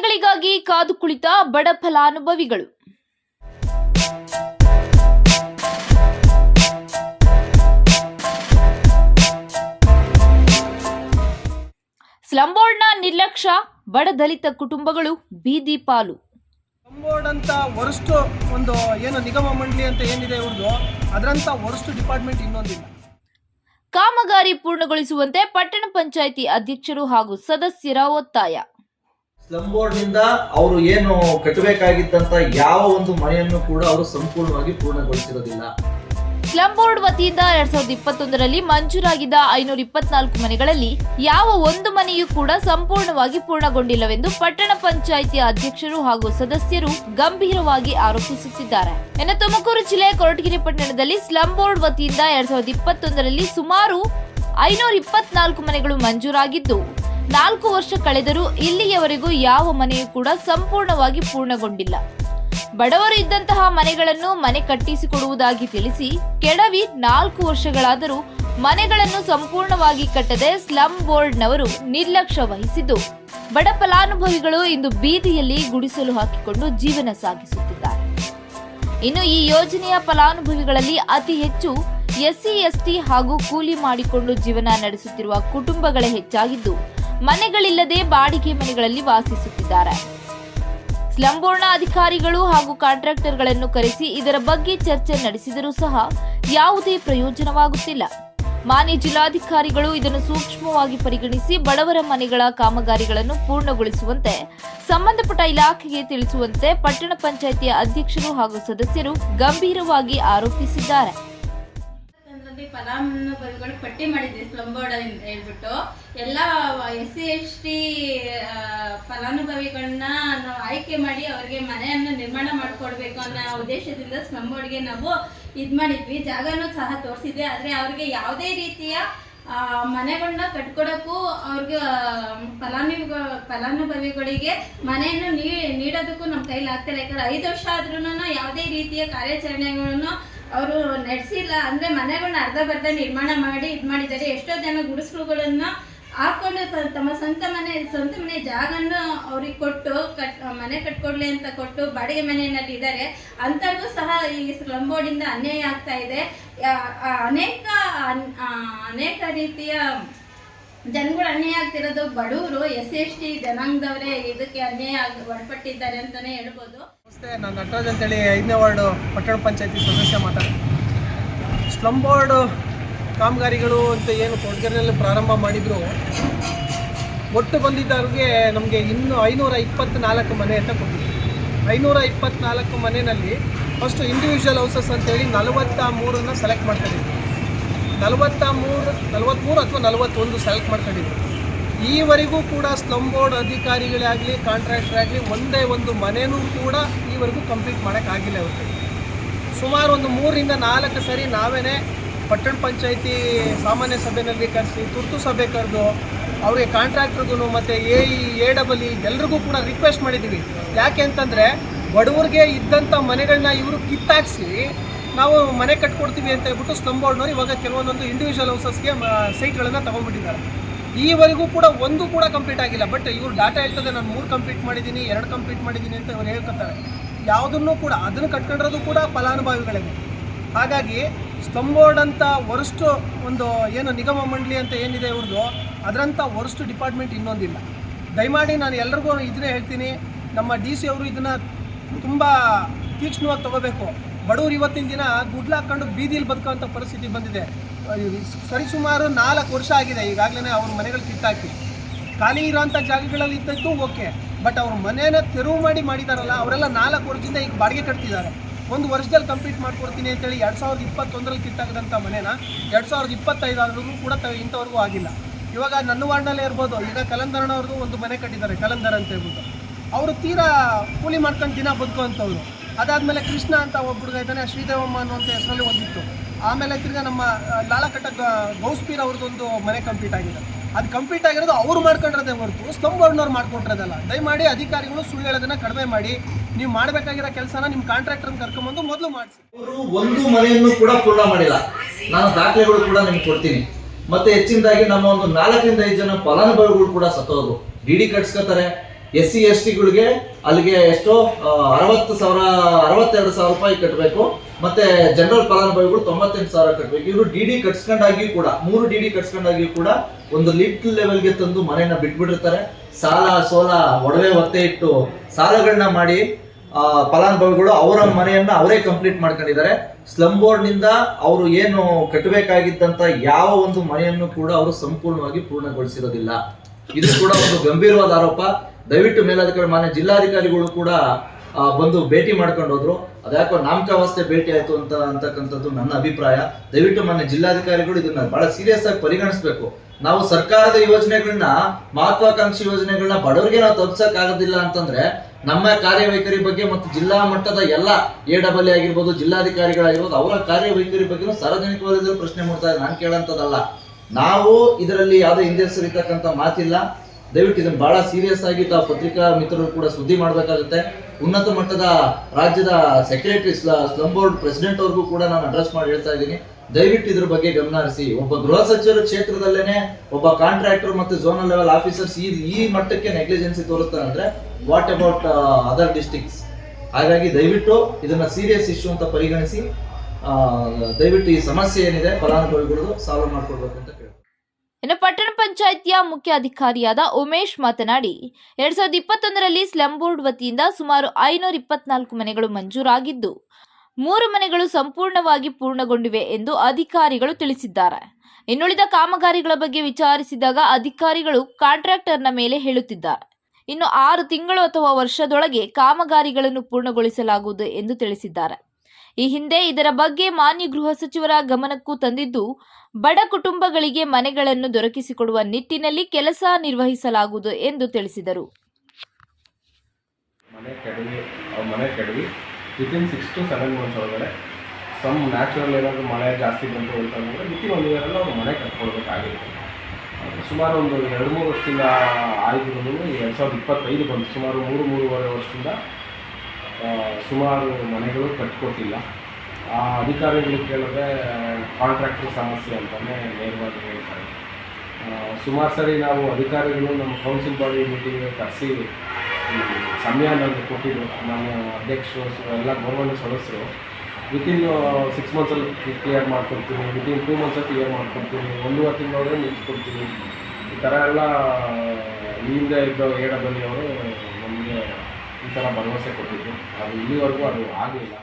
ಮನೆಗಳಿಗಾಗಿ ಕಾದು ಕುಳಿತ ಬಡ ಫಲಾನುಭವಿಗಳು. ಸ್ಲಂ ಬೋರ್ಡ್ನ ನಿರ್ಲಕ್ಷ್ಯ ಬಡ ದಲಿತ ಕುಟುಂಬಗಳು ಬೀದಿ ಪಾಲು. ಬೋರ್ಡ್ ಅಂತ ವರ್ಸ್ಟ್ ಒಂದು ಏನು ನಿಗಮ ಮಂಡಳಿ ಅಂತ ಏನಿದೆ ಇವ್ರದ್ದು ಅದರಂತ ವರ್ಸ್ಟ್ ಡಿಪಾರ್ಟ್ಮೆಂಟ್ ಇನ್ನೊಂದಿಲ್ಲ. ಕಾಮಗಾರಿ ಪೂರ್ಣಗೊಳಿಸುವಂತೆ ಪಟ್ಟಣ ಪಂಚಾಯಿತಿ ಅಧ್ಯಕ್ಷರು ಹಾಗೂ ಸದಸ್ಯರ ಒತ್ತಾಯ. ಸ್ಲಮ್ ಬೋರ್ಡ್ನಿಂದ ಅವರು ಏನು ಕಟ್ಟಬೇಕಾಗಿತ್ತಂತ ಯಾವ ಒಂದು ಮನೆಯನ್ನು ಕೂಡ ಅವರು ಸಂಪೂರ್ಣವಾಗಿ ಪೂರ್ಣಗೊಳಿಸಿರೋದಿಲ್ಲ. ಸ್ಲಂ ಬೋರ್ಡ್ ವತಿಯಿಂದ ಎರಡ್ ಸಾವಿರದ ಇಪ್ಪತ್ತೊಂದರಲ್ಲಿ ಮಂಜೂರಾಗಿದ್ದ ಐನೂರ ಇಪ್ಪತ್ನಾಲ್ಕು ಮನೆಗಳಲ್ಲಿ ಯಾವ ಒಂದು ಮನೆಯೂ ಕೂಡ ಸಂಪೂರ್ಣವಾಗಿ ಪೂರ್ಣಗೊಂಡಿಲ್ಲವೆಂದು ಪಟ್ಟಣ ಪಂಚಾಯಿತಿ ಅಧ್ಯಕ್ಷರು ಹಾಗೂ ಸದಸ್ಯರು ಗಂಭೀರವಾಗಿ ಆರೋಪಿಸುತ್ತಿದ್ದಾರೆ. ಇನ್ನು ತುಮಕೂರು ಜಿಲ್ಲೆ ಕೊರಟಗೆರೆ ಪಟ್ಟಣದಲ್ಲಿ ಸ್ಲಂ ಬೋರ್ಡ್ ವತಿಯಿಂದ ಎರಡ್ ಸಾವಿರದ ಇಪ್ಪತ್ತೊಂದರಲ್ಲಿ ಸುಮಾರು ಐನೂರ ಇಪ್ಪತ್ನಾಲ್ಕು ಮನೆಗಳು ಮಂಜೂರಾಗಿದ್ದು. ನಾಲ್ಕು ವರ್ಷ ಕಳೆದರೂ ಇಲ್ಲಿಯವರೆಗೂ ಯಾವ ಮನೆಯೂ ಕೂಡ ಸಂಪೂರ್ಣವಾಗಿ ಪೂರ್ಣಗೊಂಡಿಲ್ಲ. ಬಡವರು ಇದ್ದಂತಹ ಮನೆಗಳನ್ನು ಮನೆ ಕಟ್ಟಿಸಿಕೊಡುವುದಾಗಿ ತಿಳಿಸಿ, ಕೆಡವಿ ನಾಲ್ಕು ವರ್ಷಗಳಾದರೂ ಮನೆಗಳನ್ನು ಸಂಪೂರ್ಣವಾಗಿ ಕಟ್ಟದೆ ಸ್ಲಂ ಬೋರ್ಡ್ನವರು ನಿರ್ಲಕ್ಷ್ಯ ವಹಿಸಿದ್ದು. ಬಡ ಫಲಾನುಭವಿಗಳು ಇಂದು ಬೀದಿಯಲ್ಲಿ ಗುಡಿಸಲು ಹಾಕಿಕೊಂಡು ಜೀವನ ಸಾಗಿಸುತ್ತಿದ್ದಾರೆ. ಇನ್ನು ಈ ಯೋಜನೆಯ ಫಲಾನುಭವಿಗಳಲ್ಲಿ ಅತಿ ಹೆಚ್ಚು ಎಸ್ಸಿ, ಎಸ್ಟಿ ಹಾಗೂ ಕೂಲಿ ಮಾಡಿಕೊಂಡು ಜೀವನ ನಡೆಸುತ್ತಿರುವ ಕುಟುಂಬಗಳೇ ಹೆಚ್ಚಾಗಿದ್ದು ಮನೆಗಳಿಲ್ಲದೆ ಬಾಡಿಗೆ ಮನೆಗಳಲ್ಲಿ ವಾಸಿಸುತ್ತಿದ್ದಾರೆ. ಸ್ಲಂಬೋರ್ಣ ಅಧಿಕಾರಿಗಳು ಹಾಗೂ ಕಾಂಟ್ರಾಕ್ಟರ್ಗಳನ್ನು ಕರೆಸಿ ಇದರ ಬಗ್ಗೆ ಚರ್ಚೆ ನಡೆಸಿದರೂ ಸಹ ಯಾವುದೇ ಪ್ರಯೋಜನವಾಗುತ್ತಿಲ್ಲ. ಮಾನ್ಯ ಜಿಲ್ಲಾಧಿಕಾರಿಗಳು ಇದನ್ನು ಸೂಕ್ಷ್ಮವಾಗಿ ಪರಿಗಣಿಸಿ ಬಡವರ ಮನೆಗಳ ಕಾಮಗಾರಿಗಳನ್ನು ಪೂರ್ಣಗೊಳಿಸುವಂತೆ, ಸಂಬಂಧಪಟ್ಟ ಇಲಾಖೆಗೆ ತಿಳಿಸುವಂತೆ ಪಟ್ಟಣ ಪಂಚಾಯಿತಿಯ ಅಧ್ಯಕ್ಷರು ಹಾಗೂ ಸದಸ್ಯರು ಗಂಭೀರವಾಗಿ ಆರೋಪಿಸಿದ್ದಾರೆ. ಅದರಲ್ಲಿ ಫಲಾನುಭವಿಗಳು ಪಟ್ಟಿ ಮಾಡಿದ್ವಿ ಸ್ಲಮ್ ಬೋರ್ಡ್ ಅಂತ ಹೇಳ್ಬಿಟ್ಟು. ಎಲ್ಲ ಎಸ್ ಸಿ, ಎಸ್ ಟಿ ಫಲಾನುಭವಿಗಳನ್ನ ನಾವು ಆಯ್ಕೆ ಮಾಡಿ ಅವ್ರಿಗೆ ಮನೆಯನ್ನು ನಿರ್ಮಾಣ ಮಾಡಿಕೊಡ್ಬೇಕು ಅನ್ನೋ ಉದ್ದೇಶದಿಂದ ಸ್ಲಮ್ ಬೋರ್ಡ್ಗೆ ನಾವು ಇದು ಮಾಡಿದ್ವಿ. ಜಾಗನೂ ಸಹ ತೋರಿಸಿದ್ವಿ. ಆದರೆ ಅವ್ರಿಗೆ ಯಾವುದೇ ರೀತಿಯ ಮನೆಗಳನ್ನ ಕಟ್ಕೊಡಕ್ಕೂ ಅವ್ರಿಗೆ ಫಲಾನುಭವಿ ಫಲಾನುಭವಿಗಳಿಗೆ ಮನೆಯನ್ನು ನೀಡೋದಕ್ಕೂ ನಮ್ಮ ಕೈಲಿ ಆಗ್ತಿಲ್ಲ ಯಾಕಂದ್ರೆ ಐದು ವರ್ಷ ಆದ್ರೂ ಯಾವುದೇ ರೀತಿಯ ಕಾರ್ಯಾಚರಣೆಗಳನ್ನು ಅವರು ನಡೆಸಿಲ್ಲ ಅಂದರೆ ಮನೆಗಳನ್ನ ಅರ್ಧ ಬರ್ಧ ನಿರ್ಮಾಣ ಮಾಡಿ ಇದು ಮಾಡಿದ್ದಾರೆ. ಎಷ್ಟೋ ಜನ ಗುಡಿಸಲುಗಳನ್ನು ಹಾಕೊಂಡು ತಮ್ಮ ಸ್ವಂತ ಮನೆ ಸ್ವಂತ ಮನೆ ಜಾಗನ ಅವ್ರಿಗೆ ಕೊಟ್ಟು ಕಟ್, ಮನೆ ಕಟ್ಕೊಡ್ಲಿ ಅಂತ ಕೊಟ್ಟು ಬಾಡಿಗೆ ಮನೆಯಲ್ಲಿ ಇದ್ದಾರೆ. ಅಂಥವ್ರಿಗೂ ಸಹ ಈ ಸ್ಲಮ್ ಬೋರ್ಡಿಂದ ಅನ್ಯಾಯ ಆಗ್ತಾ ಇದೆ. ಅನೇಕ ಅನ್- ಅನೇಕ ರೀತಿಯ ಜನಗಳು ಅನ್ಯಾಯ ಆಗ್ತಿರೋದು ಬಡವರು ಎಸ್ ಎಸ್ ಟಿ ಜನಾಂಗದವರೇ ಇದಕ್ಕೆ ಅನ್ಯಾಯ ಆಗಿ ಒಳಪಟ್ಟಿದ್ದಾರೆ ಅಂತಾನೆ ಹೇಳ್ಬೋದು. ನಮಸ್ತೆ, ನಾನು ನಟರಾಜ್ ಅಂತೇಳಿ, ಐದನೇ ವಾರ್ಡ್ ಪಟ್ಟಣ ಪಂಚಾಯತಿ ಸದಸ್ಯ ಮಾತಾಡ್ತೀನಿ. ಸ್ಲಮ್ ಬೋರ್ಡ್ ಕಾಮಗಾರಿಗಳು ಅಂತ ಏನು ಕೊಡಗೆರೆಯಲ್ಲಿ ಪ್ರಾರಂಭ ಮಾಡಿದ್ರು, ಒಟ್ಟು ಬಂದಿದ್ದವ್ರಿಗೆ ನಮಗೆ ಇನ್ನು ಐನೂರ ಇಪ್ಪತ್ತ್ನಾಲ್ಕು ಮನೆ ಅಂತ ಕೊಟ್ಟಿದ್ರು. ಐನೂರ ಇಪ್ಪತ್ತ್ನಾಲ್ಕು ಮನೆಯಲ್ಲಿ ಫಸ್ಟು ಇಂಡಿವಿಜುವಲ್ ಹೌಸಸ್ ಅಂತೇಳಿ ನಲವತ್ತ ಮೂರನ್ನು ಸೆಲೆಕ್ಟ್ ಮಾಡ್ಕೊಂಡಿದ್ವಿ ನಲವತ್ತ ಮೂರು ನಲವತ್ತ್ಮೂರು ಅಥವಾ ನಲವತ್ತೊಂದು ಸೆಲೆಕ್ಟ್ ಮಾಡ್ಕೊಂಡಿದ್ರು ಈವರೆಗೂ ಕೂಡ ಸ್ಲಮ್ ಬೋರ್ಡ್ ಅಧಿಕಾರಿಗಳೇ ಆಗಲಿ ಕಾಂಟ್ರಾಕ್ಟರ್ ಆಗಲಿ ಒಂದೇ ಒಂದು ಮನೆನೂ ಕೂಡ ಈವರೆಗೂ ಕಂಪ್ಲೀಟ್ ಮಾಡೋಕ್ಕಾಗಿಲ್ಲ ಇವತ್ತು. ಸುಮಾರು ಒಂದು ಮೂರರಿಂದ ನಾಲ್ಕು ಸರಿ ನಾವೇ ಪಟ್ಟಣ ಪಂಚಾಯಿತಿ ಸಾಮಾನ್ಯ ಸಭೆಯಲ್ಲಿ ಕರೆಸಿ, ತುರ್ತು ಸಭೆ ಕರೆದು, ಅವರಿಗೆ ಕಾಂಟ್ರಾಕ್ಟ್ರಿಗೂ ಮತ್ತು A E A double E ಎಲ್ರಿಗೂ ಕೂಡ ರಿಕ್ವೆಸ್ಟ್ ಮಾಡಿದ್ದೀವಿ ಯಾಕೆ ಅಂತಂದರೆ ಬಡವ್ರಿಗೆ ಇದ್ದಂಥ ಮನೆಗಳನ್ನ ಇವರು ಕಿತ್ತಾಕ್ಸಿ ನಾವು ಮನೆ ಕಟ್ಕೊಡ್ತೀವಿ ಅಂತ ಹೇಳ್ಬಿಟ್ಟು ಸ್ಲಮ್ ಬೋರ್ಡ್ನವ್ರು ಇವಾಗ ಕೆಲವೊಂದೊಂದು ಇಂಡಿವಿಜುವಲ್ ಹೌಸಸ್ಗೆ ಸೈಟ್ಗಳನ್ನು ತೊಗೊಂಡ್ಬಿಟ್ಟಿದ್ದಾರೆ. ಈವರೆಗೂ ಕೂಡ ಒಂದು ಕೂಡ ಕಂಪ್ಲೀಟ್ ಆಗಿಲ್ಲ. ಬಟ್ ಇವ್ರು ಡಾಟಾ ಹೇಳ್ತದೆ, ನಾನು ಮೂರು ಕಂಪ್ಲೀಟ್ ಮಾಡಿದ್ದೀನಿ ಎರಡು ಕಂಪ್ಲೀಟ್ ಮಾಡಿದ್ದೀನಿ ಅಂತ ಇವ್ರು ಹೇಳ್ಕೊತಾರೆ. ಯಾವುದನ್ನು ಕೂಡ ಅದನ್ನು ಕಟ್ಕೊಂಡಿರೋದು ಕೂಡ ಫಲಾನುಭವಿಗಳಿಗೆ. ಹಾಗಾಗಿ ಸ್ಲಮ್ ಅಂತ ವರ್ಸ್ಟ್ ಒಂದು ಏನು ನಿಗಮ ಮಂಡಳಿ ಅಂತ ಏನಿದೆ ಇವ್ರದ್ದು ಅದರಂಥ ವರ್ಸ್ಟ್ ಡಿಪಾರ್ಟ್ಮೆಂಟ್ ಇನ್ನೊಂದಿಲ್ಲ. ದಯಮಾಡಿ ನಾನು ಎಲ್ರಿಗೂ ಇದನ್ನೇ ಹೇಳ್ತೀನಿ. ನಮ್ಮ ಡಿ ಸಿ ಅವರು ಇದನ್ನು ತುಂಬ ತೀಕ್ಷ್ಣವಾಗಿ ತಗೋಬೇಕು. ಬಡವರು ಇವತ್ತಿನ ದಿನ ಗುಡ್ಲ ಹಾಕೊಂಡು ಬೀದಿಯಲ್ಲಿ ಬದುಕುವಂಥ ಪರಿಸ್ಥಿತಿ ಬಂದಿದೆ. ಸರಿಸುಮಾರು ನಾಲ್ಕು ವರ್ಷ ಆಗಿದೆ. ಈಗಾಗಲೇ ಅವ್ರ ಮನೆಗಳು ಕಿತ್ತಾಕಿ. ಖಾಲಿ ಇರೋಂಥ ಜಾಗಗಳಲ್ಲಿ ಇದ್ದದ್ದು ಓಕೆ. ಬಟ್ ಅವ್ರ ಮನೇನ ತೆರವು ಮಾಡಿ ಮಾಡಿದಾರಲ್ಲ, ಅವರೆಲ್ಲ ನಾಲ್ಕು ವರ್ಷದಿಂದ ಈಗ ಬಾಡಿಗೆ ಕಟ್ತಿದ್ದಾರೆ. ಒಂದು ವರ್ಷದಲ್ಲಿ ಕಂಪ್ಲೀಟ್ ಮಾಡ್ಕೊಡ್ತೀನಿ ಅಂತೇಳಿ ಎರಡು ಸಾವಿರದ ಇಪ್ಪತ್ತೊಂದರಲ್ಲಿ ಕಿತ್ತಾಗದಂಥ ಮನೇನ ಎರಡು ಸಾವಿರದ ಇಪ್ಪತ್ತೈದಾದ್ರೂ ಕೂಡ ತ, ಇಂಥವ್ರಿಗೂ ಆಗಿಲ್ಲ. ಇವಾಗ ನನ್ನ ವಾರ್ಡ್ನಲ್ಲೇ ಇರ್ಬೋದು. ಈಗ ಕಲಂದರನವ್ರದ್ದು ಒಂದು ಮನೆ ಕಟ್ಟಿದ್ದಾರೆ, ಕಲಂದರ್ ಅಂತ ಹೇಳ್ಬೋದು ಅವರು ತೀರಾ ಕೂಲಿ ಮಾಡ್ಕೊಂಡು ದಿನ ಬದುಕುವಂಥವ್ರು. ಅದಾದಮೇಲೆ ಕೃಷ್ಣ ಅಂತ ಒಬ್ಬ ಹುಡುಗ ಇದ್ದಾನೆ ಶ್ರೀದೇವಮ್ಮ ಅನ್ನುವಂಥ ಹೆಸರಲ್ಲಿ ಒಂದಿತ್ತು. ಆಮೇಲೆ ತಿರ್ಗಾ ನಮ್ಮ ಲಾಲಕಟ್ಟ ಗೌಸ್ಪೀರ್ ಅವ್ರದ್ದೊಂದು ಮನೆ ಕಂಪ್ಲೀಟ್ ಆಗಿದೆ. ಅದು ಕಂಪ್ಲೀಟ್ ಆಗಿರೋದು ಅವ್ರು ಮಾಡ್ಕೊಂಡಿರೋದೇ ಹೊರತು, ಸ್ತಂಭ ಬೋರ್ಡ್ನವ್ರು ಮಾಡ್ಕೊಟ್ರದಲ್ಲ ದಯಮಾಡಿ ಅಧಿಕಾರಿಗಳು ಸುಳ್ಳು ಹೇಳೋದನ್ನ ಕಡಿಮೆ ಮಾಡಿ. ನೀವು ಮಾಡಬೇಕಾಗಿರೋ ಕೆಲಸನ ನಿಮ್ಮ ಕಾಂಟ್ರಾಕ್ಟರ್ ಕರ್ಕೊಂಬಂದು ಮೊದಲು ಮಾಡಿಸಿ. ಅವರು ಒಂದು ಮನೆಯನ್ನು ಕೂಡ ಪೂರ್ಣ ಮಾಡಿಲ್ಲ. ನಾನು ದಾಖಲೆಗಳು ಕೂಡ ನಿಮ್ಗೆ ಕೊಡ್ತೀನಿ. ಮತ್ತೆ ಹೆಚ್ಚಿನದಾಗಿ ನಮ್ಮ ಒಂದು ನಾಲ್ಕರಿಂದ ಐದು ಜನ ಫಲಾನುಭವಿಗಳು ಕೂಡ ಸತ್ತೋದ್ರು. ಡಿ ಡಿ ಕಟ್ಸ್ಕೊತಾರೆ. ಎಸ್ ಸಿ ಎಸ್ ಟಿಗಳಿಗೆ ಅಲ್ಲಿಗೆ ಎಷ್ಟೋ ಅರವತ್ತು ಸಾವಿರ, ಅರವತ್ತೆರಡು ಸಾವಿರ ರೂಪಾಯಿ ಕಟ್ಟಬೇಕು ಮತ್ತೆ ಜನರಲ್ ಫಲಾನುಭವಿಗಳು ತೊಂಬತ್ತೆಂಟು ಸಾವಿರ ಕಟ್ಟಬೇಕು ಇವರು ಡಿ ಡಿ ಕಟ್ಸ್ಕೊಂಡಾಗಿ ಕೂಡ, ಮೂರು ಡಿ ಡಿ ಕಟ್ಸ್ಕೊಂಡಾಗಿ ಕೂಡ ಒಂದು ಲಿಟ್ಲ್ ಲೆವೆಲ್ಗೆ ತಂದು ಮನೆಯನ್ನ ಬಿಟ್ಬಿಟ್ಟಿರ್ತಾರೆ. ಸಾಲ, ಸೋಲ ಒಡವೆ ಒತ್ತೆ ಇಟ್ಟು ಸಾಲಗಳನ್ನ ಮಾಡಿ ಫಲಾನುಭವಿಗಳು ಅವರ ಮನೆಯನ್ನ ಅವರೇ ಕಂಪ್ಲೀಟ್ ಮಾಡ್ಕೊಂಡಿದ್ದಾರೆ. ಸ್ಲಮ್ ಬೋರ್ಡ್ನಿಂದ ಅವರು ಏನು ಕಟ್ಟಬೇಕಾಗಿದ್ದಂತ ಯಾವ ಒಂದು ಮನೆಯನ್ನು ಕೂಡ ಅವರು ಸಂಪೂರ್ಣವಾಗಿ ಪೂರ್ಣಗೊಳಿಸಿರೋದಿಲ್ಲ. ಇದು ಕೂಡ ಒಂದು ಗಂಭೀರವಾದ ಆರೋಪ. ದಯವಿಟ್ಟು ಮೇಲಾಧಿಕಾರಿ, ಮಾನ್ಯ ಜಿಲ್ಲಾಧಿಕಾರಿಗಳು ಕೂಡ ಬಂದು ಭೇಟಿ ಮಾಡ್ಕೊಂಡು ಹೋದ್ರು. ಅದ್ಯಾಕೋ ನಾಮಕಾವಸ್ಥೆ ಭೇಟಿ ಆಯ್ತು ಅಂತ ಅಂತಕ್ಕಂಥದ್ದು ನನ್ನ ಅಭಿಪ್ರಾಯ. ದಯವಿಟ್ಟು ಮಾನ್ಯ ಜಿಲ್ಲಾಧಿಕಾರಿಗಳು ಇದನ್ನ ಬಹಳ ಸೀರಿಯಸ್ ಆಗಿ ಪರಿಗಣಿಸಬೇಕು. ನಾವು ಸರ್ಕಾರದ ಯೋಜನೆಗಳನ್ನ, ಮಹತ್ವಾಕಾಂಕ್ಷಿ ಯೋಜನೆಗಳನ್ನ ಬಡವರಿಗೆ ನಾವು ತಪ್ಪಿಸಕ್ ಆಗೋದಿಲ್ಲ ಅಂತಂದ್ರೆ, ನಮ್ಮ ಕಾರ್ಯವೈಖರಿ ಬಗ್ಗೆ ಮತ್ತು ಜಿಲ್ಲಾ ಮಟ್ಟದ ಎಲ್ಲ ಎ ಡಬಲ್ ಎ ಆಗಿರ್ಬೋದು, ಜಿಲ್ಲಾಧಿಕಾರಿಗಳಾಗಿರ್ಬೋದು, ಅವರ ಕಾರ್ಯವೈಖರಿ ಬಗ್ಗೆ ಸಾರ್ವಜನಿಕ ವಲಯದಲ್ಲಿ ಪ್ರಶ್ನೆ ಮಾಡ್ತಾ ಇದ್ದಾರೆ ನಾನು ಕೇಳಂತದಲ್ಲ ನಾವು ಇದರಲ್ಲಿ ಯಾವುದೇ ಹಿಂದೆ ಸರಿತಕ್ಕಂಥ ಮಾತಿಲ್ಲ. ದಯವಿಟ್ಟು ಇದನ್ನು ಬಹಳ ಸೀರಿಯಸ್ ಆಗಿ ತಾವು ಪತ್ರಿಕಾ ಮಿತ್ರರು ಕೂಡ ಸುದ್ದಿ ಮಾಡಬೇಕಾಗುತ್ತೆ. ಉನ್ನತ ಮಟ್ಟದ ರಾಜ್ಯದ ಸೆಕ್ರೆಟರಿ ಸ್ಲಮ್ ಬೋರ್ಡ್ ಪ್ರೆಸಿಡೆಂಟ್ ಅವ್ರಿಗೂ ಕೂಡ ನಾನು ಅಡ್ರೆಸ್ ಮಾಡಿ ಹೇಳ್ತಾ ಇದ್ದೀನಿ. ದಯವಿಟ್ಟು ಇದ್ರ ಬಗ್ಗೆ ಗಮನ ಹರಿಸಿ. ಒಬ್ಬ ಗೃಹ ಸಚಿವರ ಕ್ಷೇತ್ರದಲ್ಲೇನೆ ಒಬ್ಬ ಕಾಂಟ್ರಾಕ್ಟರ್ ಮತ್ತು ಝೋನಲ್ ಲೆವೆಲ್ ಆಫೀಸರ್ಸ್ ಈ ಈ ಮಟ್ಟಕ್ಕೆ ನೆಗ್ಲಿಜೆನ್ಸಿ ತೋರಿಸ್ತಾರೆ ಅಂದ್ರೆ ವಾಟ್ ಅಬೌಟ್ ಅದರ್ ಡಿಸ್ಟಿಕ್ಸ್ ಹಾಗಾಗಿ ದಯವಿಟ್ಟು ಇದನ್ನ ಸೀರಿಯಸ್ ಇಶ್ಯೂ ಅಂತ ಪರಿಗಣಿಸಿ ದಯವಿಟ್ಟು ಈ ಸಮಸ್ಯೆ ಏನಿದೆ ಫಲಾನುಭವಿಗಳು ಸಾಲ್ವ್ ಮಾಡ್ಕೊಡ್ಬೇಕು ಅಂತ ಕೇಳ್ತೀನಿ. ಇನ್ನು ಪಟ್ಟಣ ಪಂಚಾಯಿತಿಯ ಮುಖ್ಯ ಅಧಿಕಾರಿಯಾದ ಉಮೇಶ್ ಮಾತನಾಡಿ, ಎರಡ್ ಸಾವಿರದ ಇಪ್ಪತ್ತೊಂದರಲ್ಲಿ ಸ್ಲಂ ಬೋರ್ಡ್ ವತಿಯಿಂದ ಸುಮಾರು ಐನೂರ ಇಪ್ಪತ್ನಾಲ್ಕು ಮನೆಗಳು ಮಂಜೂರಾಗಿದ್ದು, ಮೂರು ಮನೆಗಳು ಸಂಪೂರ್ಣವಾಗಿ ಪೂರ್ಣಗೊಂಡಿವೆ ಎಂದು ಅಧಿಕಾರಿಗಳು ತಿಳಿಸಿದ್ದಾರೆ. ಇನ್ನುಳಿದ ಕಾಮಗಾರಿಗಳ ಬಗ್ಗೆ ವಿಚಾರಿಸಿದಾಗ ಅಧಿಕಾರಿಗಳು ಕಾಂಟ್ರಾಕ್ಟರ್ನ ಮೇಲೆ ಹೇಳುತ್ತಿದ್ದಾರೆ. ಇನ್ನು ಆರು ತಿಂಗಳು ಅಥವಾ ವರ್ಷದೊಳಗೆ ಕಾಮಗಾರಿಗಳನ್ನು ಪೂರ್ಣಗೊಳಿಸಲಾಗುವುದು ಎಂದು ತಿಳಿಸಿದ್ದಾರೆ. ಈ ಹಿಂದೆ ಇದರ ಬಗ್ಗೆ ಮಾನ್ಯ ಗೃಹ ಸಚಿವರ ಗಮನಕ್ಕೂ ತಂದಿದ್ದು, ಬಡ ಕುಟುಂಬಗಳಿಗೆ ಮನೆಗಳನ್ನು ದೊರಕಿಸಿಕೊಡುವ ನಿಟ್ಟಿನಲ್ಲಿ ಕೆಲಸ ನಿರ್ವಹಿಸಲಾಗುವುದು ಎಂದು ತಿಳಿಸಿದರು. ಮನೆ ಅವ್ರ ಮನೆ ಕೆಡವಿ within six to seven months ಒಳಗಡೆ ಸಮ್ ನ್ಯಾಚುರಲ್ ಏನಾದರೂ ಮಳೆ ಜಾಸ್ತಿ ಬಂತು ಅಂತಂದರೆ ವಿತಿನ್ ಒಂದು ಇಯರಲ್ಲಿ ಅವ್ರು ಮನೆ ಕಟ್ಕೊಳ್ಬೇಕಾಗಿತ್ತು ಸುಮಾರು ಒಂದು ಎರಡು ಮೂರು ವರ್ಷದಿಂದ ಆಯಿತು ಎರಡು ಸಾವಿರದ ಇಪ್ಪತ್ತೈದು ಬಂತು. ಸುಮಾರು ಮೂರು, ಮೂರುವರೆ ವರ್ಷದಿಂದ ಸುಮಾರು ಮನೆಗಳು ಕಟ್ಕೊಟ್ಟಿಲ್ಲ. ಆ, ಅಧಿಕಾರಿಗಳಿಗೆ ಕೇಳಿದ್ರೆ ಕಾಂಟ್ರಾಕ್ಟರ್ ಸಮಸ್ಯೆ ಅಂತಲೇ ನೇರವಾಗಿ ಹೇಳ್ತಾರೆ. ಸುಮಾರು ಸರಿ ನಾವು ಅಧಿಕಾರಿಗಳು ನಮ್ಮ ಕೌನ್ಸಿಲ್ ಬಾಡಿ ಮೀಟಿಂಗ್ ಕರೆಸಿ ಸಮಯ ನನಗೆ ಕೊಟ್ಟಿದ್ದರು ನಮ್ಮ ಅಧ್ಯಕ್ಷರು ಎಲ್ಲ ಗೌರ್ಮೆಂಟ್ ಸದಸ್ಯರು ವಿತಿನ್ ಸಿಕ್ಸ್ ಮಂತ್ಸಲ್ಲಿ ಕ್ಲಿಯರ್ ಮಾಡ್ಕೊಡ್ತೀನಿ. ವಿತಿನ್ ಟೂ ಮಂತ್ಸಲ್ಲಿ ಕ್ಲಿಯರ್ ಮಾಡ್ಕೊಡ್ತೀನಿ. ಒಂದೂವರೆ ತಿಂಗಳೊಳಗೆ ನಿಲ್ಸ್ಕೊಡ್ತೀನಿ ಈ ಥರ ಎಲ್ಲ ಈ ಹಿಂದೆ ಇದ್ದ ಏಡಬಲ್ಲಿ ಅವರು ನಮಗೆ ಈ ಥರ ಭರವಸೆ ಕೊಟ್ಟಿದ್ದು ಅದು ಇಲ್ಲಿವರೆಗೂ ಅದು ಆಗಲಿಲ್ಲ